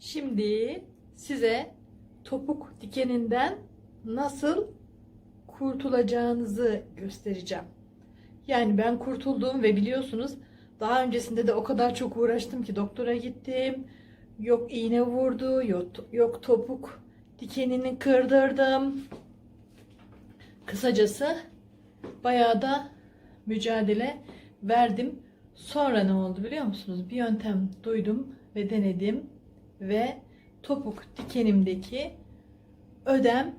Şimdi size topuk dikeninden nasıl kurtulacağınızı göstereceğim. Yani ben kurtuldum ve biliyorsunuz daha öncesinde de o kadar çok uğraştım ki doktora gittim. Yok iğne vurdu, yok, yok topuk dikenini kırdırdım. Kısacası bayağı da mücadele verdim. Sonra ne oldu biliyor musunuz? Bir yöntem duydum ve denedim ve topuk dikenimdeki ödem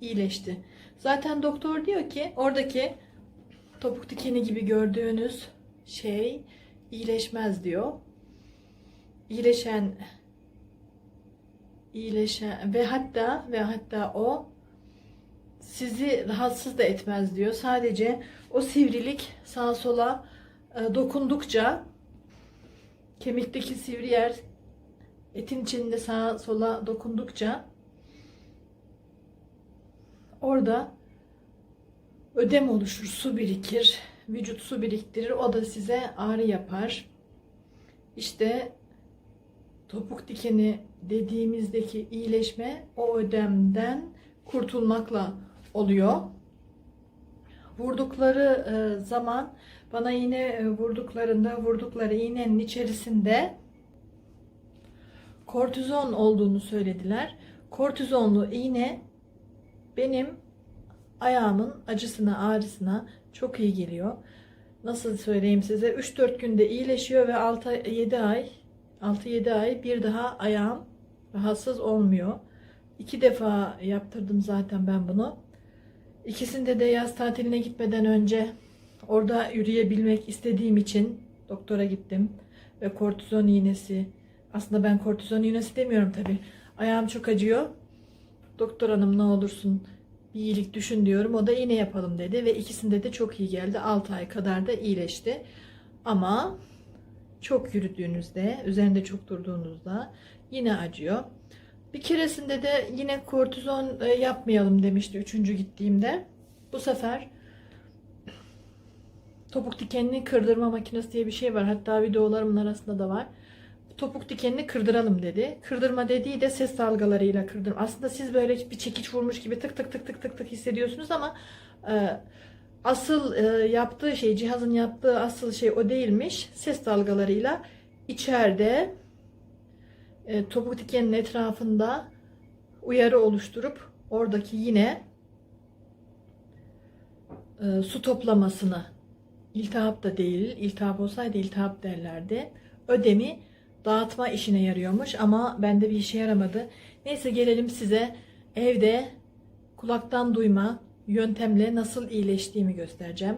iyileşti. Zaten doktor diyor ki oradaki topuk dikeni gibi gördüğünüz şey iyileşmez diyor. İyileşen iyileşen ve hatta ve hatta o sizi rahatsız da etmez diyor. Sadece o sivrilik sağa sola e, dokundukça kemikteki sivri yer etin içinde sağa sola dokundukça orada ödem oluşur, su birikir, vücut su biriktirir. O da size ağrı yapar. İşte topuk dikeni dediğimizdeki iyileşme o ödemden kurtulmakla oluyor. Vurdukları e, zaman bana iğne e, vurduklarında vurdukları iğnenin içerisinde kortizon olduğunu söylediler. Kortizonlu iğne benim ayağımın acısına, ağrısına çok iyi geliyor. Nasıl söyleyeyim size? 3-4 günde iyileşiyor ve 6-7 ay 6-7 ay bir daha ayağım rahatsız olmuyor. İki defa yaptırdım zaten ben bunu. İkisinde de yaz tatiline gitmeden önce orada yürüyebilmek istediğim için doktora gittim ve kortizon iğnesi. Aslında ben kortizon iğnesi demiyorum tabi. Ayağım çok acıyor. Doktor hanım ne olursun bir iyilik düşün diyorum. O da iğne yapalım dedi ve ikisinde de çok iyi geldi. 6 ay kadar da iyileşti. Ama çok yürüdüğünüzde, üzerinde çok durduğunuzda yine acıyor. Bir keresinde de yine kortizon e, yapmayalım demişti üçüncü gittiğimde. Bu sefer topuk dikenini kırdırma makinesi diye bir şey var. Hatta videolarımın arasında da var. Topuk dikenini kırdıralım dedi. Kırdırma dediği de ses dalgalarıyla kırdırma. Aslında siz böyle bir çekiç vurmuş gibi tık tık tık tık tık tık hissediyorsunuz ama e, asıl e, yaptığı şey, cihazın yaptığı asıl şey o değilmiş. Ses dalgalarıyla içeride e, topuk dikeninin etrafında uyarı oluşturup oradaki yine e, su toplamasını iltihap da değil, iltihap olsaydı iltihap derlerdi. Ödemi dağıtma işine yarıyormuş ama bende bir işe yaramadı. Neyse gelelim size evde kulaktan duyma yöntemle nasıl iyileştiğimi göstereceğim.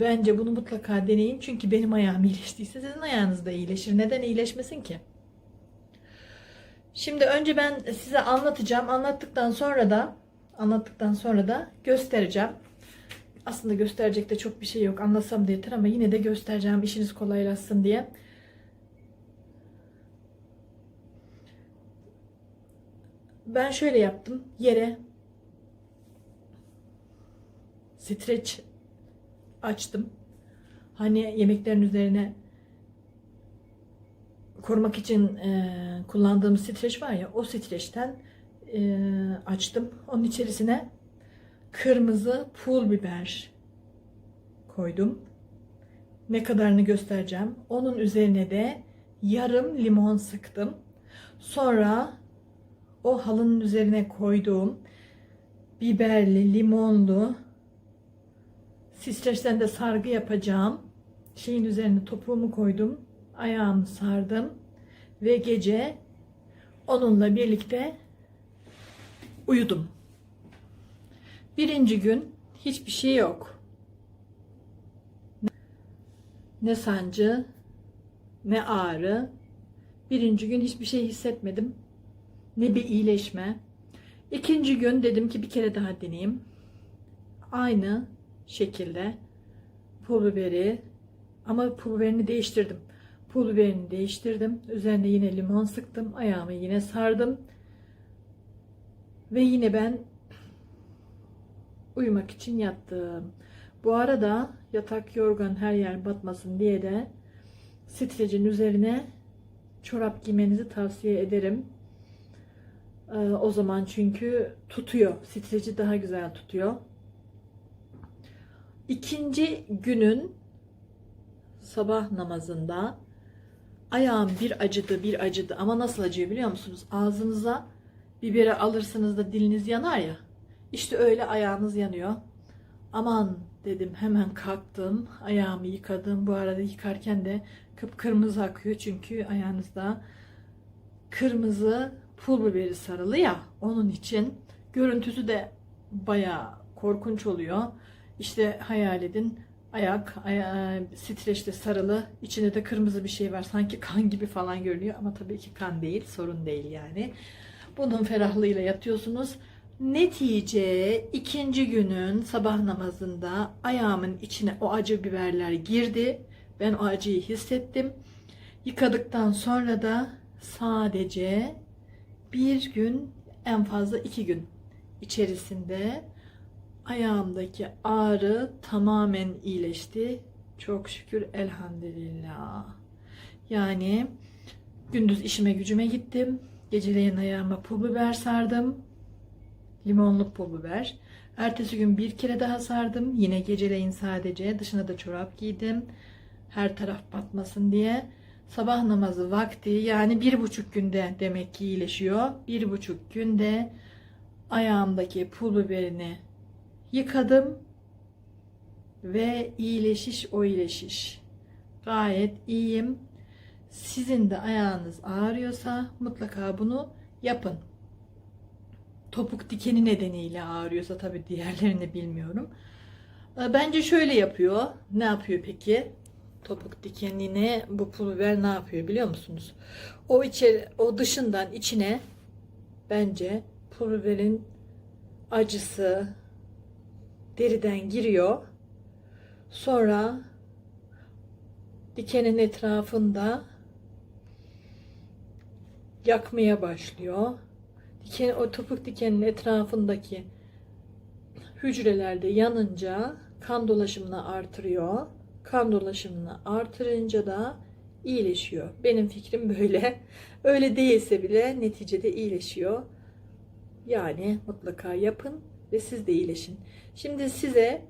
Bence bunu mutlaka deneyin çünkü benim ayağım iyileştiyse sizin ayağınız da iyileşir. Neden iyileşmesin ki? Şimdi önce ben size anlatacağım. Anlattıktan sonra da anlattıktan sonra da göstereceğim. Aslında gösterecek de çok bir şey yok. Anlatsam da yeter ama yine de göstereceğim işiniz kolaylaşsın diye. Ben şöyle yaptım. Yere streç açtım. Hani yemeklerin üzerine korumak için e, kullandığım streç var ya o streçten e, açtım. Onun içerisine kırmızı pul biber koydum. Ne kadarını göstereceğim. Onun üzerine de yarım limon sıktım. Sonra o halının üzerine koyduğum biberli, limonlu streçten de sargı yapacağım. Şeyin üzerine topuğumu koydum. Ayağımı sardım ve gece onunla birlikte uyudum. Birinci gün hiçbir şey yok. Ne sancı, ne ağrı. Birinci gün hiçbir şey hissetmedim. Ne bir iyileşme. İkinci gün dedim ki bir kere daha deneyeyim. Aynı şekilde pul biberi ama pul biberini değiştirdim. Pul biberini değiştirdim. Üzerine yine limon sıktım. Ayağımı yine sardım. Ve yine ben uyumak için yattım. Bu arada yatak yorgan her yer batmasın diye de streçin üzerine çorap giymenizi tavsiye ederim. Ee, o zaman çünkü tutuyor. Streci daha güzel tutuyor. İkinci günün sabah namazında ayağım bir acıdı bir acıdı ama nasıl acıyor biliyor musunuz? Ağzınıza biberi alırsınız da diliniz yanar ya. İşte öyle ayağınız yanıyor. Aman dedim hemen kalktım. Ayağımı yıkadım. Bu arada yıkarken de kıpkırmızı akıyor. Çünkü ayağınızda kırmızı pul biberi sarılı ya. Onun için görüntüsü de bayağı korkunç oluyor. İşte hayal edin ayak aya, streçte sarılı içinde de kırmızı bir şey var sanki kan gibi falan görünüyor ama tabii ki kan değil sorun değil yani bunun ferahlığıyla yatıyorsunuz netice ikinci günün sabah namazında ayağımın içine o acı biberler girdi ben o acıyı hissettim yıkadıktan sonra da sadece bir gün en fazla iki gün içerisinde ayağımdaki ağrı tamamen iyileşti. Çok şükür elhamdülillah. Yani gündüz işime gücüme gittim. Geceleyin ayağıma pul biber sardım. Limonlu pul biber. Ertesi gün bir kere daha sardım. Yine geceleyin sadece. Dışına da çorap giydim. Her taraf batmasın diye. Sabah namazı vakti yani bir buçuk günde demek ki iyileşiyor. Bir buçuk günde ayağımdaki pul biberini yıkadım ve iyileşiş o iyileşiş. Gayet iyiyim. Sizin de ayağınız ağrıyorsa mutlaka bunu yapın. Topuk dikeni nedeniyle ağrıyorsa tabii diğerlerini bilmiyorum. Ee, Bence şöyle yapıyor. Ne yapıyor peki? Topuk dikenine bu pul biber ne yapıyor biliyor musunuz? O içeri, o dışından içine bence pul biberin acısı, deriden giriyor. Sonra dikenin etrafında yakmaya başlıyor. Diken, o topuk dikenin etrafındaki hücrelerde yanınca kan dolaşımını artırıyor. Kan dolaşımını artırınca da iyileşiyor. Benim fikrim böyle. Öyle değilse bile neticede iyileşiyor. Yani mutlaka yapın ve siz de iyileşin. Şimdi size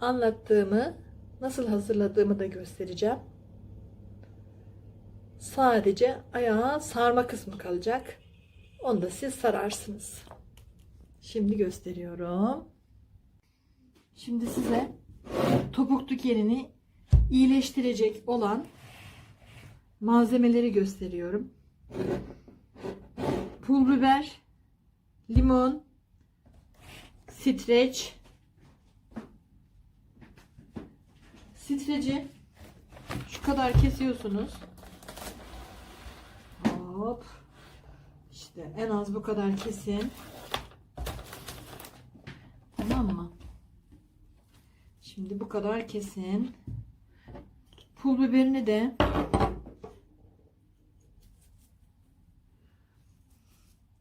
anlattığımı nasıl hazırladığımı da göstereceğim. Sadece ayağa sarma kısmı kalacak. Onu da siz sararsınız. Şimdi gösteriyorum. Şimdi size topuk dikenini iyileştirecek olan malzemeleri gösteriyorum. Pul biber, limon, streç, streci şu kadar kesiyorsunuz. Hop. İşte en az bu kadar kesin. Tamam mı? Şimdi bu kadar kesin. Pul biberini de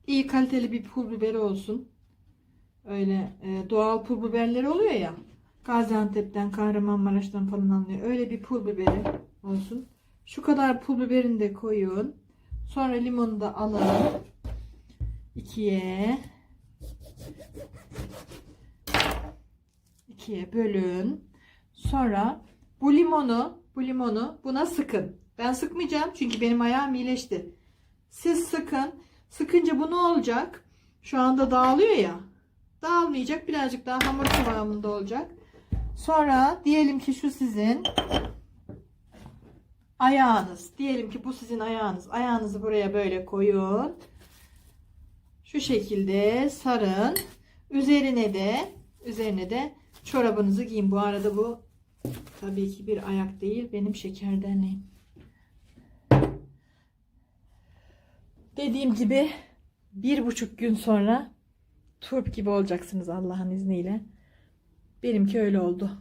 iyi kaliteli bir pul biberi olsun. Öyle e, doğal pul biberleri oluyor ya. Gaziantep'ten, Kahramanmaraş'tan falan alınıyor. Öyle bir pul biberi olsun. Şu kadar pul biberini de koyun. Sonra limonu da alın. İkiye ikiye bölün. Sonra bu limonu, bu limonu buna sıkın. Ben sıkmayacağım çünkü benim ayağım iyileşti. Siz sıkın. Sıkınca bu ne olacak? Şu anda dağılıyor ya. Dağılmayacak. Birazcık daha hamur kıvamında olacak. Sonra diyelim ki şu sizin ayağınız. Diyelim ki bu sizin ayağınız. Ayağınızı buraya böyle koyun. Şu şekilde sarın. Üzerine de üzerine de çorabınızı giyin. Bu arada bu tabii ki bir ayak değil. Benim şeker derneğim. Dediğim gibi bir buçuk gün sonra turp gibi olacaksınız Allah'ın izniyle. Benimki öyle oldu.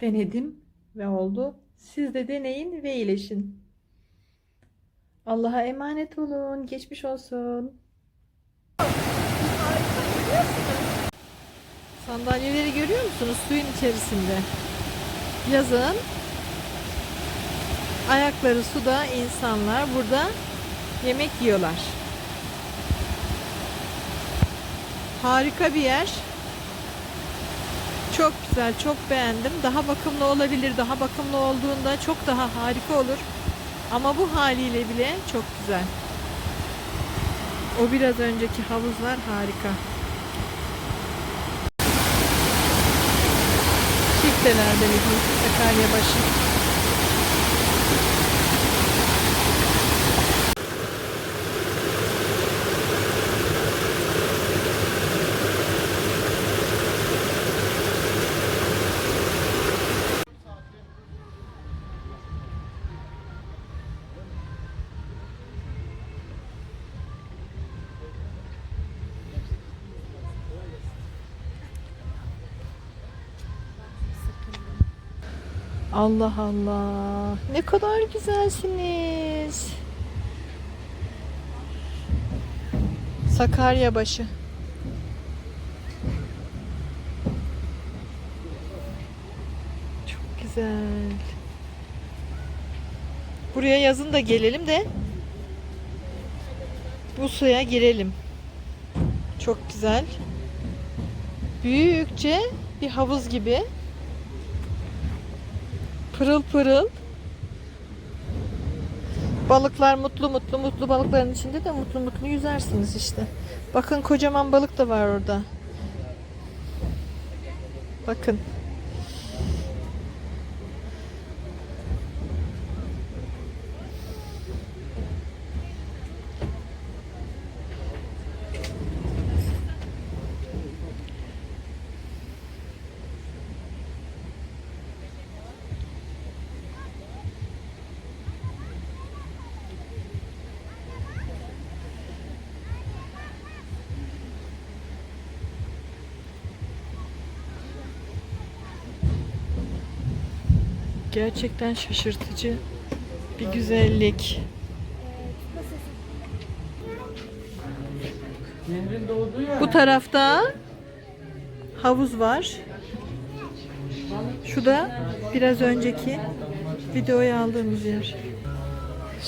Denedim ve oldu. Siz de deneyin ve iyileşin. Allah'a emanet olun. Geçmiş olsun. Sandalyeleri görüyor musunuz? Suyun içerisinde. Yazın ayakları suda insanlar burada yemek yiyorlar. Harika bir yer. Çok güzel, çok beğendim. Daha bakımlı olabilir. Daha bakımlı olduğunda çok daha harika olur. Ama bu haliyle bile çok güzel. O biraz önceki havuzlar harika. Çiftelerde bir Sakaryabaşı. Allah Allah. Ne kadar güzelsiniz. Sakaryabaşı. Çok güzel. Buraya yazın da gelelim de bu suya girelim. Çok güzel. Büyükçe bir havuz gibi. Pırıl pırıl. Balıklar mutlu mutlu mutlu balıkların içinde de mutlu mutlu yüzersiniz işte. Bakın kocaman balık da var orada. Bakın. Gerçekten şaşırtıcı bir güzellik. Bu tarafta havuz var. Şu da biraz önceki videoya aldığımız yer.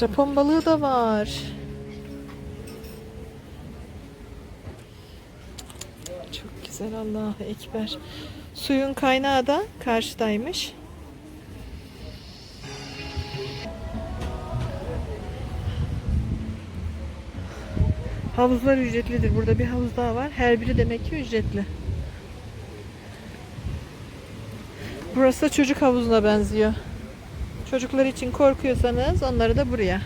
Japon balığı da var. Çok güzel Allahu Ekber. Suyun kaynağı da karşıdaymış. Havuzlar ücretlidir. Burada bir havuz daha var. Her biri demek ki ücretli. Burası da çocuk havuzuna benziyor. Çocuklar için korkuyorsanız onları da buraya.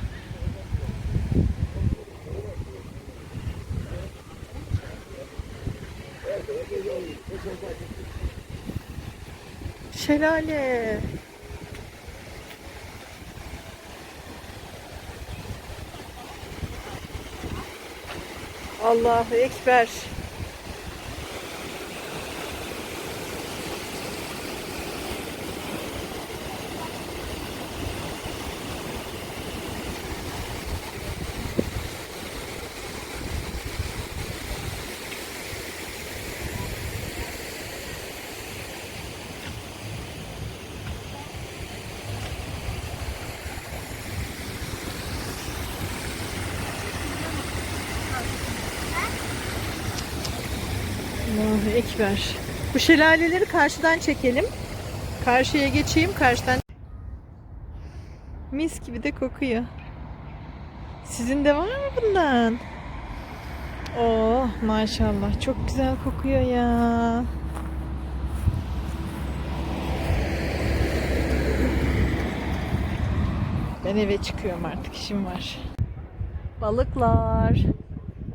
Şelale. Allahu Ekber. Ekber. Bu şelaleleri karşıdan çekelim. Karşıya geçeyim. Karşıdan. Mis gibi de kokuyor. Sizin de var mı bundan? Oh maşallah. Çok güzel kokuyor ya. Ben eve çıkıyorum artık. işim var. Balıklar.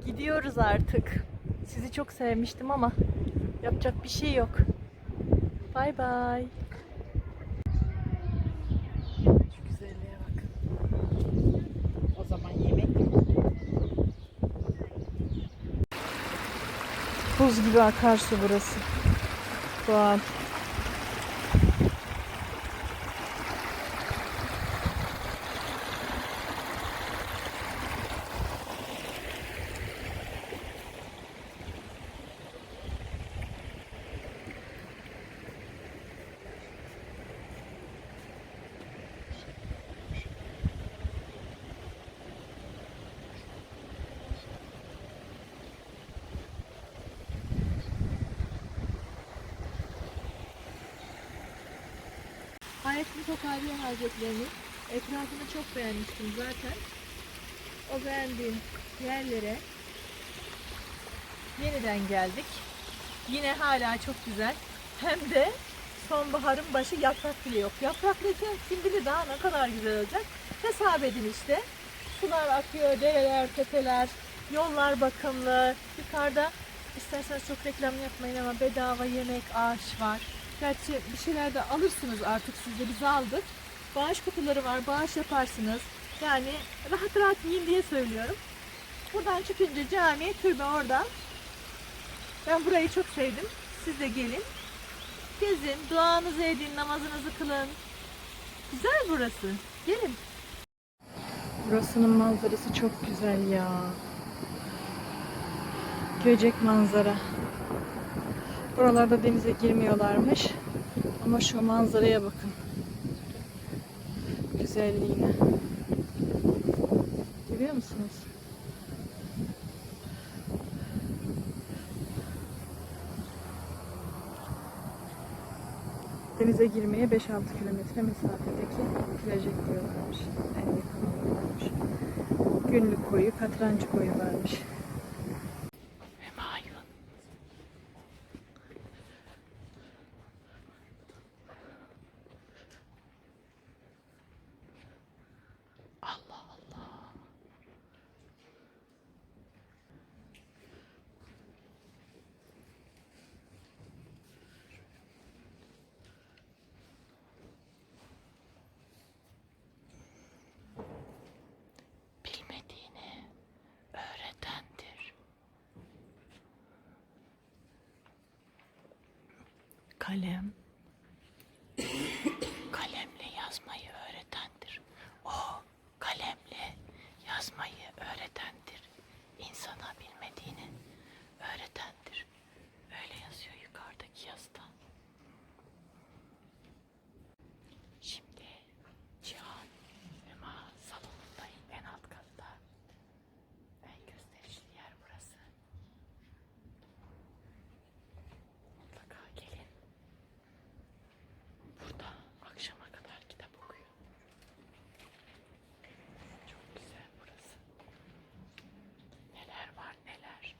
Gidiyoruz artık. Sizi çok sevmiştim ama yapacak bir şey yok. Bay bay. Şu güzelliğe bakın. O zaman yemek Buz gibi akarsu burası. Doğal. Hayrettin Tokarbiye Hazretleri'nin etrafını çok beğenmiştim zaten. O beğendiğim yerlere yeniden geldik. Yine hala çok güzel. Hem de sonbaharın başı yaprak bile yok. Yaprak döken kim bilir daha ne kadar güzel olacak. Hesap edin işte. Sular akıyor, dereler, tepeler, yollar bakımlı. Yukarıda isterseniz çok reklam yapmayın ama bedava yemek, ağaç var. Gerçi bir şeyler de alırsınız artık siz de biz aldık. Bağış kutuları var, bağış yaparsınız. Yani rahat rahat yiyin diye söylüyorum. Buradan çıkınca cami, türbe orada. Ben burayı çok sevdim. Siz de gelin. Gezin, duanızı edin, namazınızı kılın. Güzel burası. Gelin. Burasının manzarası çok güzel ya. Göcek manzara. Buralarda denize girmiyorlarmış. Ama şu manzaraya bakın. Güzelliğine. Görüyor musunuz? Denize girmeye 5-6 kilometre mesafedeki plaja gidiyorlarmış. En yakın. Günlük koyu, katrancı koyu varmış. Hümayun. Allah Allah. Bilmediğini öğretendir. Kalem kalemle yazmayı öğretendir. O kalemle yazmayı öğretendir. İnsana bilmediğini öğretendir. Öyle yazıyor yukarıdaki yazıda. Şimdi Cihan Hüma salonundayım en alt katta. En gösterişli yer burası. Mutlaka gelin. Burada akşama kadar kitap okuyor. Çok güzel burası. Neler var neler.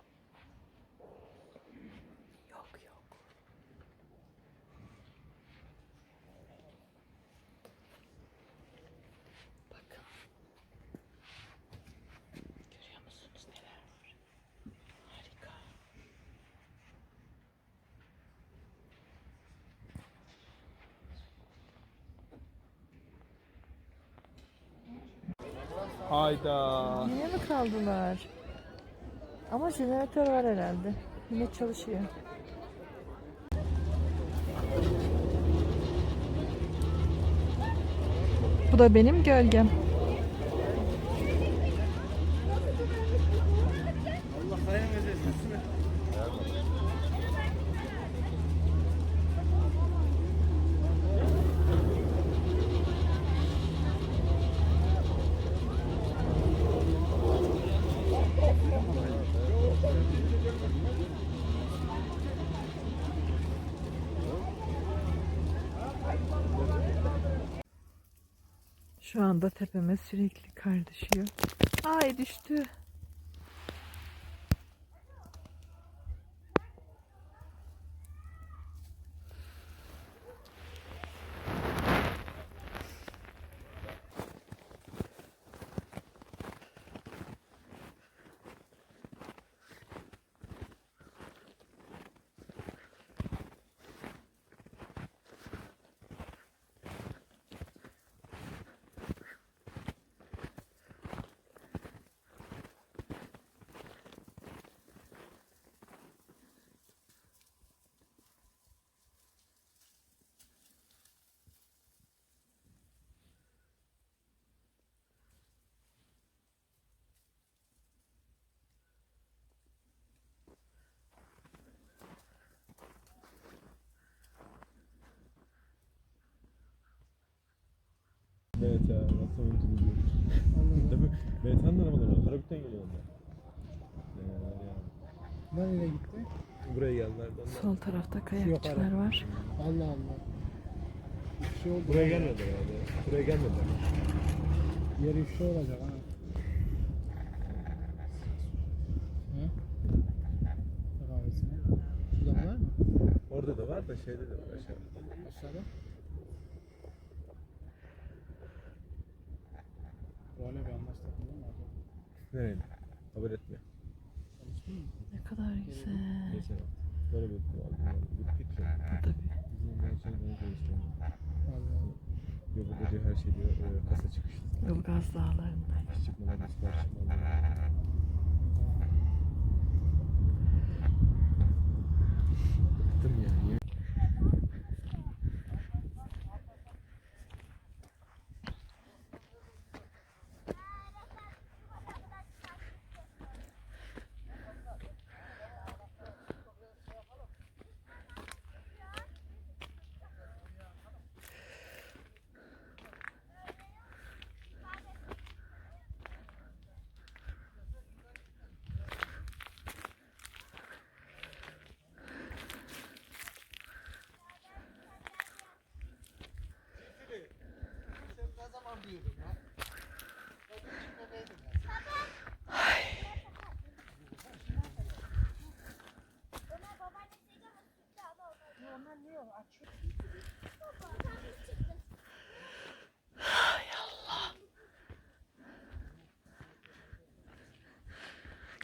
Yok yok. Bakın. Görüyor musunuz neler var? Harika. Hayda. Yine mi kaldılar? Ama jeneratör var herhalde. Yine çalışıyor. Bu da benim gölgem. Şu anda tepeme sürekli kar düşüyor. Ay düştü. Evet ya nasıl unutulur Değil mi? Beytan'ın arabaları Karabük'ten geliyor onlar. Ya. Nereye gitti? Buraya geldiler. de onlar. Sol tarafta kayakçılar ara. var. Allah Allah. Bir şey oldu. Buraya gelmediler abi. Buraya gelmediler. Yer ifşa olacak ha. He? Kahvesine. Şurada var mı? Orada da var da şeyde de var aşağıda. Aşağıda. Böyle bir anlaştık mı lan acaba? Nereye? Haber etmiyor. Çalıştın mı? Ne kadar güzel. Geçen hafta. Böyle bir aldım. Gidip gideceğim. Tabii. Bizim her şey değişti. Allah. Yok diyor her şey diyor e, kasa çıkışlı. Ilgaz Dağları'nda. Hiç çıkmadan siparişimi aldım. Bıktım yani.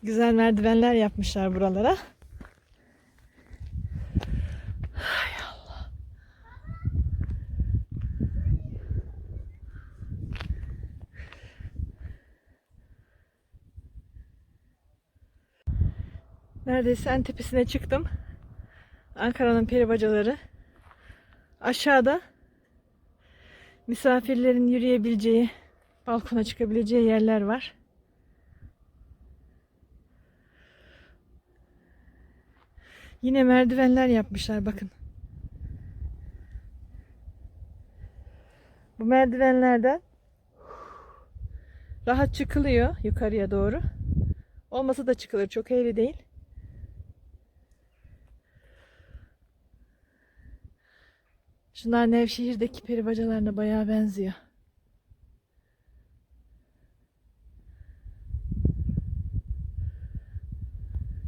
Güzel merdivenler yapmışlar buralara. Neredeyse en tepesine çıktım. Ankara'nın peribacaları. Aşağıda misafirlerin yürüyebileceği, balkona çıkabileceği yerler var. Yine merdivenler yapmışlar bakın. Bu merdivenlerden rahat çıkılıyor yukarıya doğru. Olmasa da çıkılır. Çok eğri değil. Şunlar Nevşehir'deki peri bacalarına bayağı benziyor.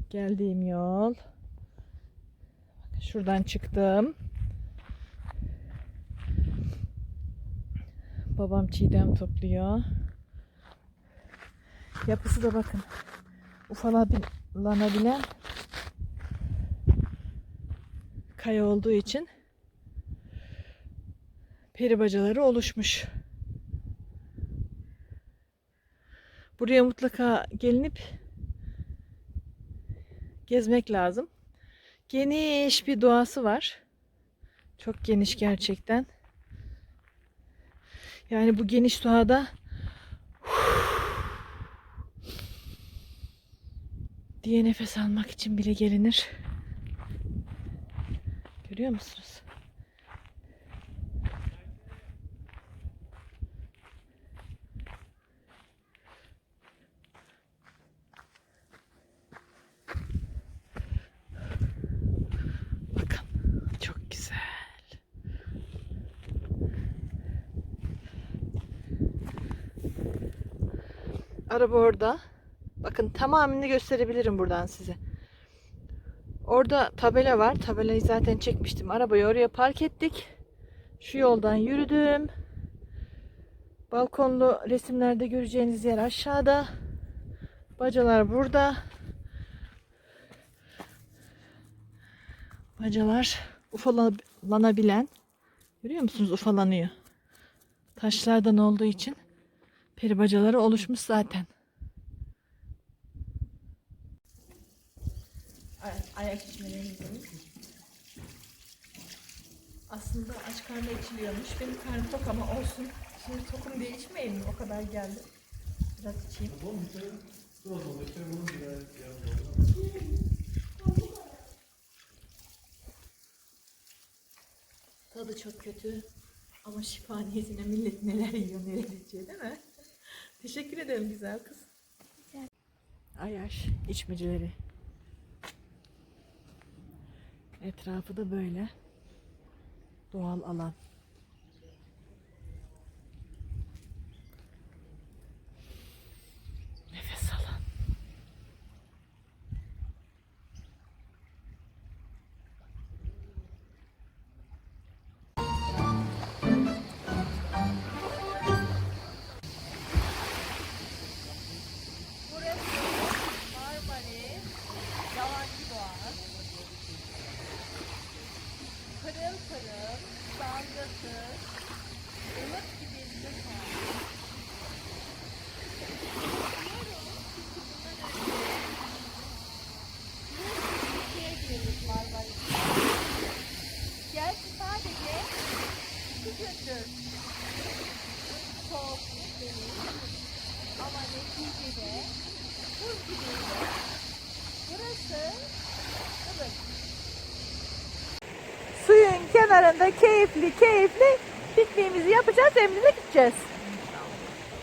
Geldiğim yol. Şuradan çıktım. Babam çiğdem topluyor. Yapısı da bakın. Ufalanabilen kaya olduğu için peri bacaları oluşmuş. Buraya mutlaka gelinip gezmek lazım. Geniş bir doğası var. Çok geniş gerçekten. Yani bu geniş doğada diye nefes almak için bile gelinir. Görüyor musunuz? Bakın çok güzel. Araba orada. Bakın tamamını gösterebilirim buradan size. Orada tabela var. Tabelayı zaten çekmiştim. Arabayı oraya park ettik. Şu yoldan yürüdüm. Balkonlu resimlerde göreceğiniz yer aşağıda. Bacalar burada. Bacalar ufalanabilen. Görüyor musunuz? Ufalanıyor. Taşlardan olduğu için peri bacaları oluşmuş zaten. Ayak içmelerimiz Aslında aç karnına içiliyormuş. Benim karnım tok ama olsun. Şimdi tokum diye içmeyeyim mi? O kadar geldi. Biraz içeyim. Tadı çok kötü. Ama şifa niyetine millet neler yiyor neler içiyor değil mi? Teşekkür ederim güzel kız. Ayaş içmecileri. Etrafı da böyle. Doğal alan. Keyifli keyifli pikniğimizi yapacağız. Emre'yle gideceğiz.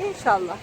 İnşallah.